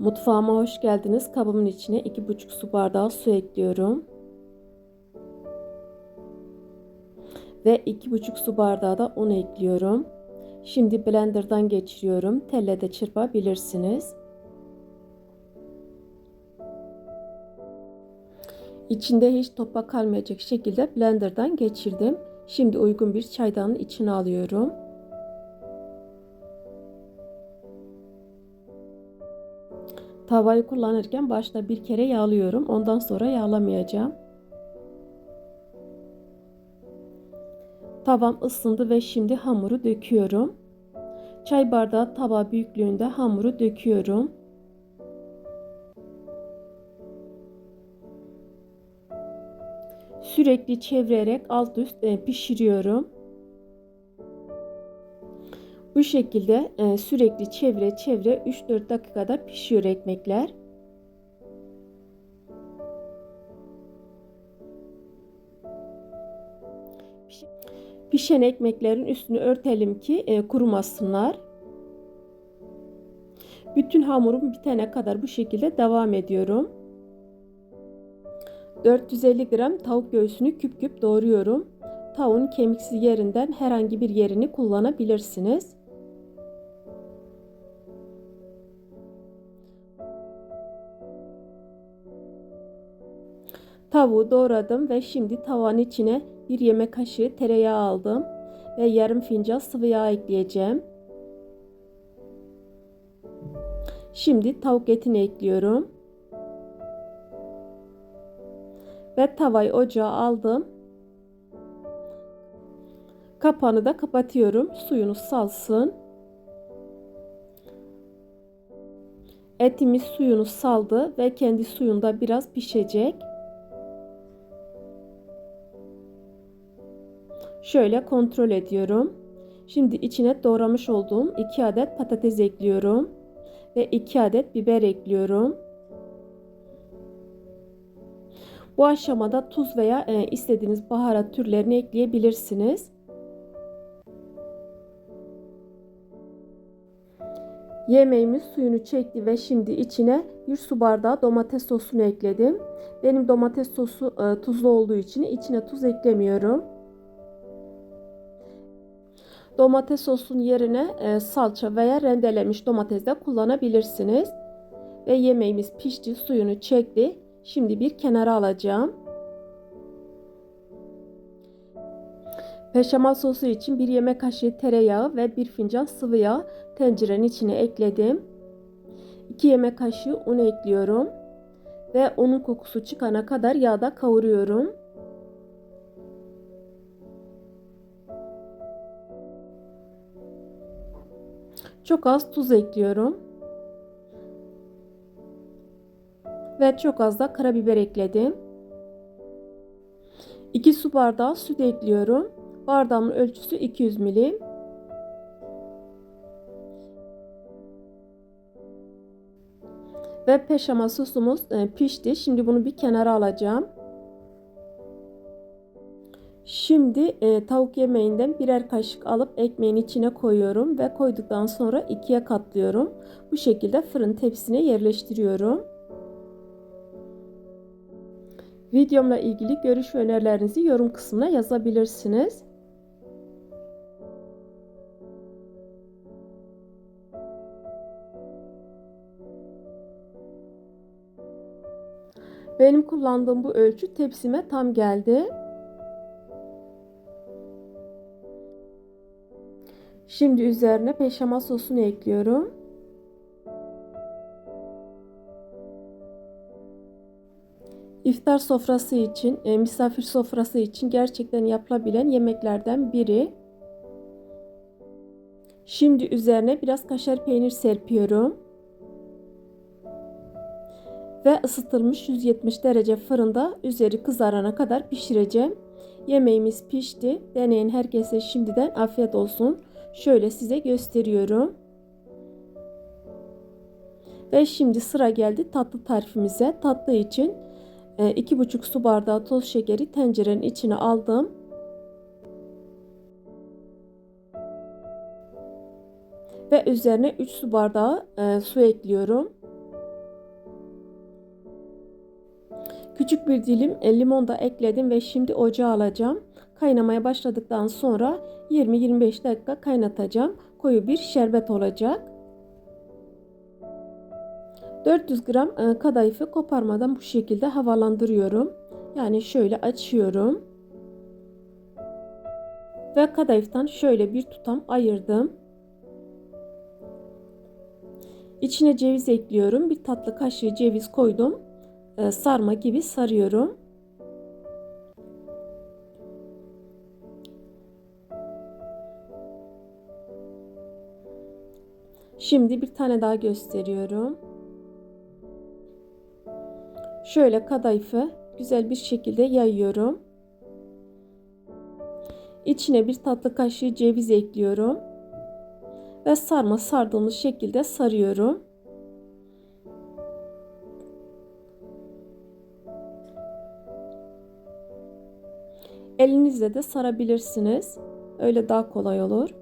Mutfağıma hoş geldiniz. Kabımın içine 2,5 su bardağı su ekliyorum. Ve 2,5 su bardağı da un ekliyorum. Şimdi blenderdan geçiriyorum. Telle de çırpabilirsiniz. İçinde hiç topak kalmayacak şekilde blenderdan geçirdim. Şimdi uygun bir çaydanın içine alıyorum. Tavayı kullanırken başta bir kere yağlıyorum. Ondan sonra yağlamayacağım. Tavam ısındı ve şimdi hamuru döküyorum. Çay bardağı tava büyüklüğünde hamuru döküyorum. Sürekli çevirerek alt üst e, pişiriyorum. Bu şekilde e, sürekli çevre çevre 3-4 dakikada pişiyor ekmekler. Pişen ekmeklerin üstünü örtelim ki e, kurumasınlar. Bütün hamurum bitene kadar bu şekilde devam ediyorum. 450 gram tavuk göğsünü küp küp doğruyorum. Tavuğun kemiksiz yerinden herhangi bir yerini kullanabilirsiniz. Tavuğu doğradım ve şimdi tavanın içine bir yemek kaşığı tereyağı aldım ve yarım fincan sıvı yağ ekleyeceğim. Şimdi tavuk etini ekliyorum. Ve tavayı ocağa aldım. Kapağını da kapatıyorum. Suyunu salsın. Etimiz suyunu saldı ve kendi suyunda biraz pişecek. Şöyle kontrol ediyorum. Şimdi içine doğramış olduğum 2 adet patates ekliyorum ve 2 adet biber ekliyorum. Bu aşamada tuz veya e, istediğiniz baharat türlerini ekleyebilirsiniz. Yemeğimiz suyunu çekti ve şimdi içine bir su bardağı domates sosunu ekledim. Benim domates sosu e, tuzlu olduğu için içine tuz eklemiyorum. Domates sosun yerine e, salça veya rendelemiş domates de kullanabilirsiniz. Ve yemeğimiz pişti, suyunu çekti. Şimdi bir kenara alacağım. Peşamal sosu için bir yemek kaşığı tereyağı ve bir fincan sıvı yağ tencerenin içine ekledim. 2 yemek kaşığı un ekliyorum ve unun kokusu çıkana kadar yağda kavuruyorum. Çok az tuz ekliyorum. Ve çok az da karabiber ekledim. 2 su bardağı süt ekliyorum. Bardağımın ölçüsü 200 milim. Ve peşama sosumuz e, pişti. Şimdi bunu bir kenara alacağım. Şimdi e, tavuk yemeğinden birer kaşık alıp ekmeğin içine koyuyorum ve koyduktan sonra ikiye katlıyorum. Bu şekilde fırın tepsisine yerleştiriyorum. Videomla ilgili görüş ve önerilerinizi yorum kısmına yazabilirsiniz. Benim kullandığım bu ölçü tepsime tam geldi. Şimdi üzerine peşama sosunu ekliyorum. İftar sofrası için, e, misafir sofrası için gerçekten yapılabilen yemeklerden biri. Şimdi üzerine biraz kaşar peynir serpiyorum. Ve ısıtılmış 170 derece fırında üzeri kızarana kadar pişireceğim. Yemeğimiz pişti. Deneyin herkese şimdiden afiyet olsun. Şöyle size gösteriyorum. Ve şimdi sıra geldi tatlı tarifimize. Tatlı için e, 2,5 su bardağı toz şekeri tencerenin içine aldım. Ve üzerine 3 su bardağı e, su ekliyorum. Küçük bir dilim e, limon da ekledim ve şimdi ocağa alacağım. Kaynamaya başladıktan sonra 20-25 dakika kaynatacağım. Koyu bir şerbet olacak. 400 gram e, kadayıfı koparmadan bu şekilde havalandırıyorum. Yani şöyle açıyorum. Ve kadayıftan şöyle bir tutam ayırdım. İçine ceviz ekliyorum. Bir tatlı kaşığı ceviz koydum. E, sarma gibi sarıyorum. Şimdi bir tane daha gösteriyorum. Şöyle kadayıfı güzel bir şekilde yayıyorum. İçine bir tatlı kaşığı ceviz ekliyorum. Ve sarma sardığımız şekilde sarıyorum. Elinizle de sarabilirsiniz. Öyle daha kolay olur.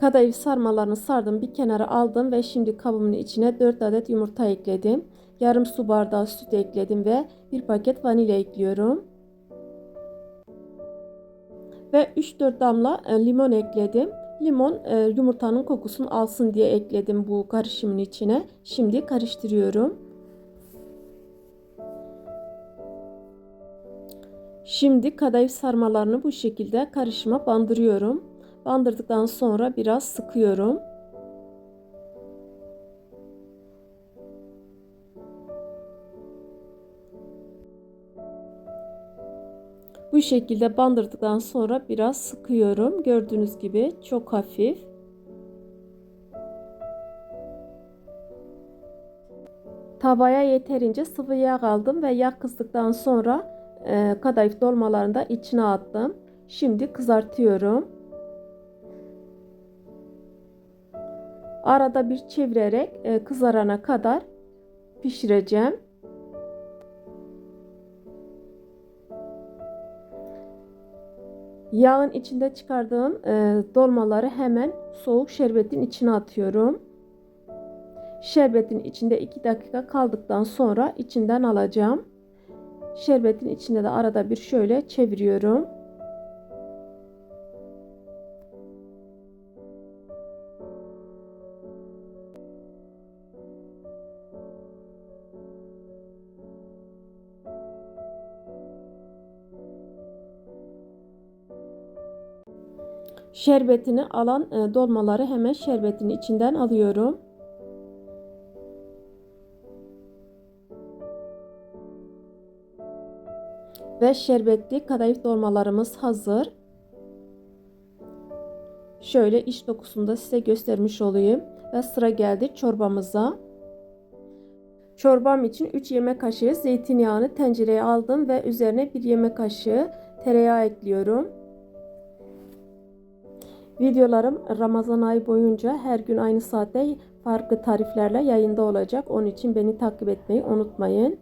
Kadayıf sarmalarını sardım bir kenara aldım ve şimdi kabımın içine 4 adet yumurta ekledim. Yarım su bardağı süt ekledim ve bir paket vanilya ekliyorum. Ve 3-4 damla e, limon ekledim. Limon e, yumurtanın kokusunu alsın diye ekledim bu karışımın içine. Şimdi karıştırıyorum. Şimdi kadayıf sarmalarını bu şekilde karışıma bandırıyorum. Bandırdıktan sonra biraz sıkıyorum. Bu şekilde bandırdıktan sonra biraz sıkıyorum. Gördüğünüz gibi çok hafif. Tavaya yeterince sıvı yağ aldım ve yağ kızdıktan sonra e, kadayıf dolmalarını da içine attım. Şimdi kızartıyorum. Arada bir çevirerek e, kızarana kadar pişireceğim. Yağın içinde çıkardığım e, dolmaları hemen soğuk şerbetin içine atıyorum. Şerbetin içinde 2 dakika kaldıktan sonra içinden alacağım. Şerbetin içinde de arada bir şöyle çeviriyorum. Şerbetini alan e, dolmaları hemen şerbetin içinden alıyorum. Ve şerbetli kadayıf dolmalarımız hazır. Şöyle iç dokusunu da size göstermiş olayım. Ve sıra geldi çorbamıza. Çorbam için 3 yemek kaşığı zeytinyağını tencereye aldım ve üzerine 1 yemek kaşığı tereyağı ekliyorum. Videolarım Ramazan ayı boyunca her gün aynı saatte farklı tariflerle yayında olacak. Onun için beni takip etmeyi unutmayın.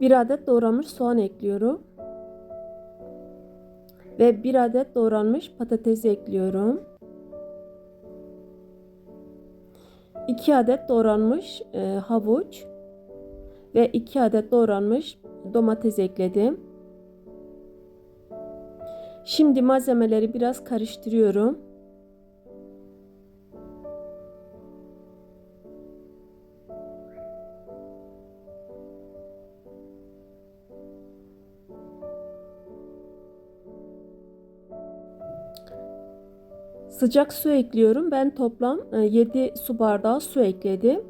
Bir adet doğranmış soğan ekliyorum. Ve bir adet doğranmış patates ekliyorum. 2 adet doğranmış e, havuç ve 2 adet doğranmış domates ekledim. Şimdi malzemeleri biraz karıştırıyorum. Sıcak su ekliyorum. Ben toplam 7 e, su bardağı su ekledim.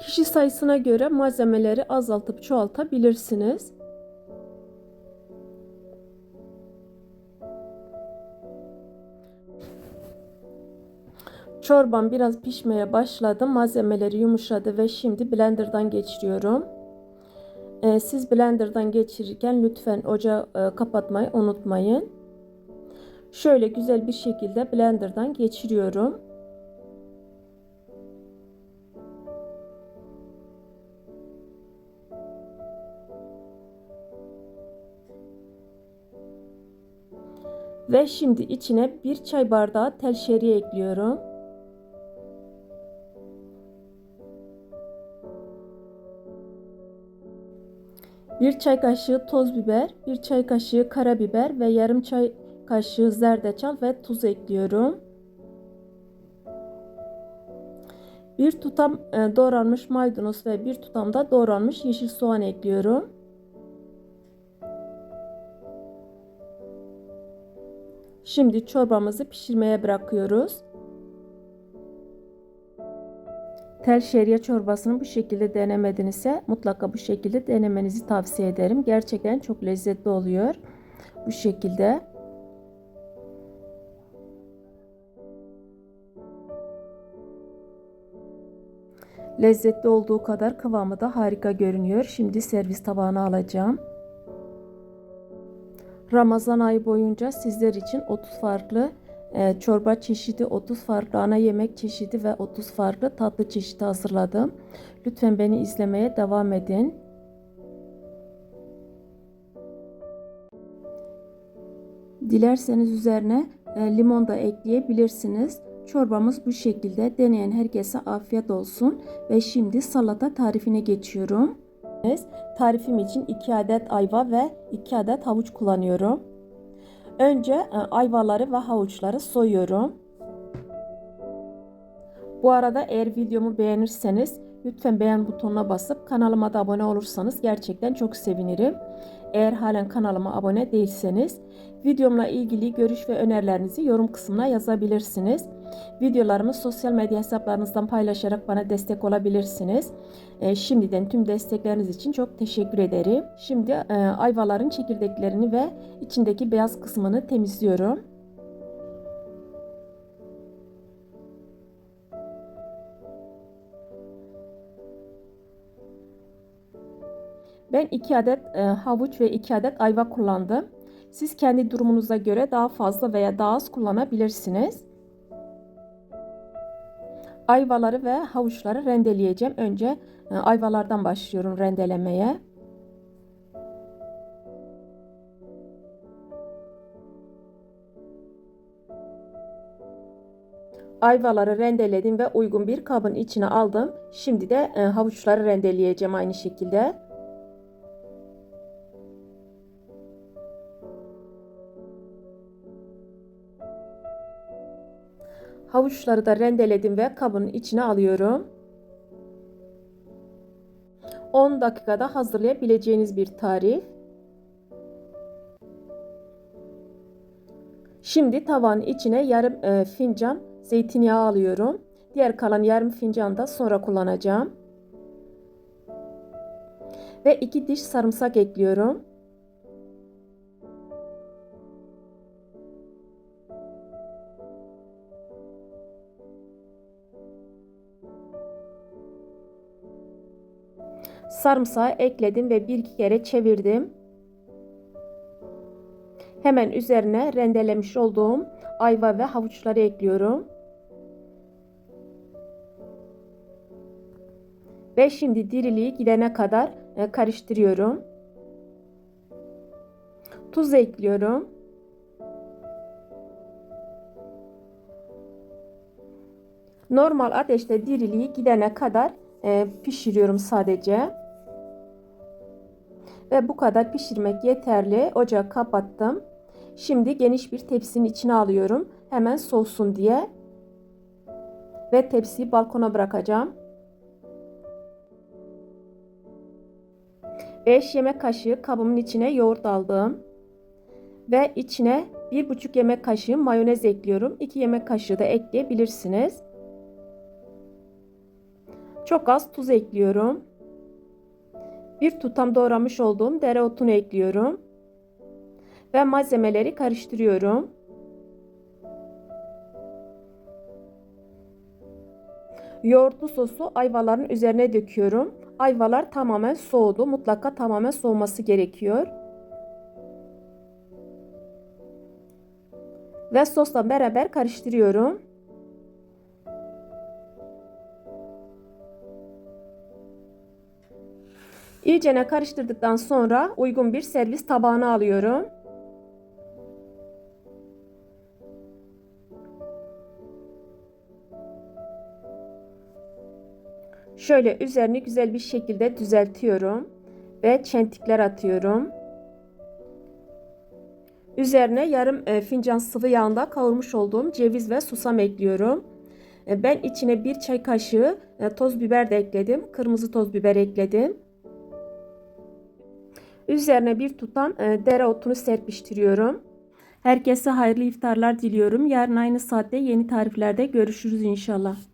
Kişi sayısına göre malzemeleri azaltıp çoğaltabilirsiniz. Çorbam biraz pişmeye başladı. Malzemeleri yumuşadı ve şimdi blenderdan geçiriyorum. Ee, siz blenderdan geçirirken lütfen ocağı e, kapatmayı unutmayın. Şöyle güzel bir şekilde blenderdan geçiriyorum. Ve şimdi içine bir çay bardağı tel şeriye ekliyorum. 1 çay kaşığı toz biber, 1 çay kaşığı karabiber ve yarım çay kaşığı zerdeçal ve tuz ekliyorum. Bir tutam e, doğranmış maydanoz ve bir tutam da doğranmış yeşil soğan ekliyorum. Şimdi çorbamızı pişirmeye bırakıyoruz. Tel şeriye çorbasını bu şekilde denemedinizse mutlaka bu şekilde denemenizi tavsiye ederim. Gerçekten çok lezzetli oluyor. Bu şekilde. Lezzetli olduğu kadar kıvamı da harika görünüyor. Şimdi servis tabağına alacağım. Ramazan ayı boyunca sizler için 30 farklı e, çorba çeşidi, 30 farklı ana yemek çeşidi ve 30 farklı tatlı çeşidi hazırladım. Lütfen beni izlemeye devam edin. Dilerseniz üzerine e, limon da ekleyebilirsiniz. Çorbamız bu şekilde. Deneyen herkese afiyet olsun. Ve şimdi salata tarifine geçiyorum. Tarifim için 2 adet ayva ve 2 adet havuç kullanıyorum. Önce e, ayvaları ve havuçları soyuyorum. Bu arada eğer videomu beğenirseniz lütfen beğen butonuna basıp kanalıma da abone olursanız gerçekten çok sevinirim. Eğer halen kanalıma abone değilseniz videomla ilgili görüş ve önerilerinizi yorum kısmına yazabilirsiniz. Videolarımı sosyal medya hesaplarınızdan paylaşarak bana destek olabilirsiniz. E, şimdiden tüm destekleriniz için çok teşekkür ederim. Şimdi e, ayvaların çekirdeklerini ve içindeki beyaz kısmını temizliyorum. Ben 2 adet e, havuç ve 2 adet ayva kullandım. Siz kendi durumunuza göre daha fazla veya daha az kullanabilirsiniz. Ayvaları ve havuçları rendeleyeceğim. Önce e, ayvalardan başlıyorum rendelemeye. Ayvaları rendeledim ve uygun bir kabın içine aldım. Şimdi de e, havuçları rendeleyeceğim aynı şekilde. Havuçları da rendeledim ve kabın içine alıyorum. 10 dakikada hazırlayabileceğiniz bir tarif. Şimdi tavanın içine yarım e, fincan zeytinyağı alıyorum. Diğer kalan yarım fincan da sonra kullanacağım. Ve 2 diş sarımsak ekliyorum. Sarımsağı ekledim ve bir iki kere çevirdim. Hemen üzerine rendelemiş olduğum ayva ve havuçları ekliyorum. Ve şimdi diriliği gidene kadar e, karıştırıyorum. Tuz ekliyorum. Normal ateşte diriliği gidene kadar e, pişiriyorum sadece. Ve bu kadar pişirmek yeterli. Ocağı kapattım. Şimdi geniş bir tepsinin içine alıyorum. Hemen soğusun diye. Ve tepsiyi balkona bırakacağım. 5 yemek kaşığı kabımın içine yoğurt aldım. Ve içine 1,5 yemek kaşığı mayonez ekliyorum. 2 yemek kaşığı da ekleyebilirsiniz. Çok az tuz ekliyorum. Bir tutam doğramış olduğum dereotunu ekliyorum. Ve malzemeleri karıştırıyorum. Yoğurtlu sosu ayvaların üzerine döküyorum. Ayvalar tamamen soğudu. Mutlaka tamamen soğuması gerekiyor. Ve sosla beraber karıştırıyorum. İyicene karıştırdıktan sonra uygun bir servis tabağına alıyorum. Şöyle üzerini güzel bir şekilde düzeltiyorum. ve çentikler atıyorum. Üzerine yarım e, fincan sıvı yağında kavurmuş olduğum ceviz ve susam ekliyorum. E, ben içine bir çay kaşığı e, toz biber de ekledim. Kırmızı toz biber ekledim. Üzerine bir tutam e, dereotunu serpiştiriyorum. Herkese hayırlı iftarlar diliyorum. Yarın aynı saatte yeni tariflerde görüşürüz inşallah.